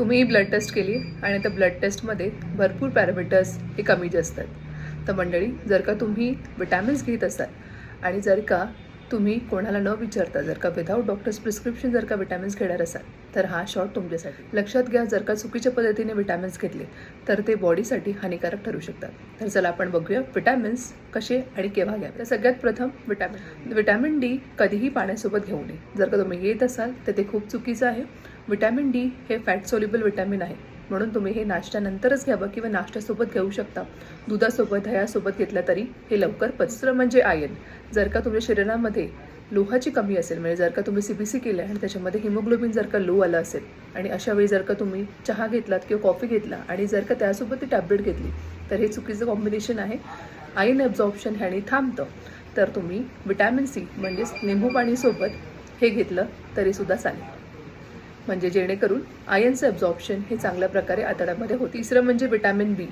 तुम्ही blood taste केली आणि त्या ब्लड टेस्टमध्ये भरपूर पॅरामीटर्स हे कमी जास्त आहेत तर मंडळी जर का तुम्ही विटॅमिन्स घेत असाल आणि जर का तुम्ही कोणाला न विचारता जर का विदाऊट डॉक्टर्स प्रिस्क्रिप्शन जर का विटॅमिन्स घेणार असाल तर हा शॉर्ट तुमच्यासाठी. लक्षात घ्या जर का चुकीच्या पद्धतीने विटॅमिन्स घेतले तर ते बॉडीसाठी हानिकारक ठरू शकतात. तर चला आपण बघूया विटॅमिन्स कसे आणि केव्हा घ्यावे. तर सगळ्यात प्रथम विटॅमिन विटॅमिन डी कधीही पाण्यासोबत घेऊ नये. जर का तुम्ही येत असाल तर ते खूप चुकीचं आहे. विटॅमिन डी हे फॅट सोल्युबल विटॅमिन आहे. म्हणून तुम्ही हे नाश्त्यानंतरच घ्यावं किंवा नाश्त्यासोबत घेऊ शकता. दुधासोबत दह्यासोबत घेतलं तरी हे लवकर पचतं म्हणजे आयन. जर का तुमच्या शरीरामध्ये लोहाची कमी असेल म्हणजे जर का तुम्ही सी बी सी केलं आणि त्याच्यामध्ये हिमोग्लोबिन जर का लो आलं असेल आणि अशा वेळी जर का तुम्ही चहा घेतलात किंवा कॉफी घेतला आणि जर का त्यासोबत ती टॅबलेट घेतली तर हे चुकीचं कॉम्बिनेशन आहे. आयन ॲब्झॉर्प्शन ह्याने थांबतं. तर तुम्ही विटॅमिन सी म्हणजेच लिंबू पाणीसोबत हे घेतलं तरीसुद्धा चालेल. म्हणजे जेणेकरून आयनचं ॲब्झॉर्प्शन हे चांगल्या प्रकारे आतड्यामध्ये होते. तिसरं म्हणजे विटॅमिन बी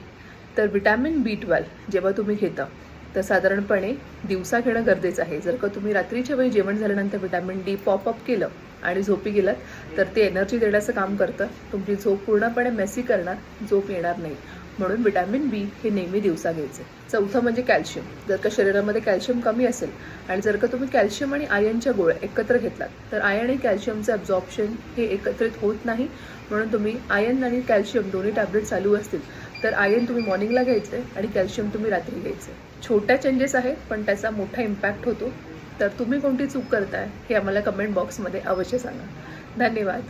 तर विटॅमिन बी ट्वेल्व जेव्हा तुम्ही घेता तर साधारणपणे दिवसा घेणं गरजेचं आहे. जर का तुम्ही रात्रीच्या वेळी जेवण झाल्यानंतर विटॅमिन डी पॉपअप केलं आणि झोपी गेलात तर ते एनर्जी देण्याचं काम करतं. तुमची झोप पूर्णपणे मेसी करणार झोप येणार नाही. म्हणून विटॅमिन बी हे नेहमी दिवसा घ्यायचे. चौथं म्हणजे कॅल्शियम जर का शरीरामध्ये कॅल्शियम कमी असेल आणि जर का तुम्ही कॅल्शियम आणि आयनच्या गोळ्या एकत्र घेतलात तर आयन आणि कॅल्शियमचं ॲब्झॉर्प्शन हे एकत्रित होत नाही. म्हणून तुम्ही आयन आणि कॅल्शियम दोन्ही टॅबलेट चालू असतील तर आयन तुम्ही मॉर्निंगला घ्यायचे आणि कॅल्शियम तुम्ही रात्री घ्यायचे. छोट्या चेंजेस आहेत पण त्याचा मोठा इम्पॅक्ट होतो. तर तुम्ही कोणती चूक करताय हे आम्हाला कमेंट बॉक्समध्ये अवश्य सांगा. धन्यवाद.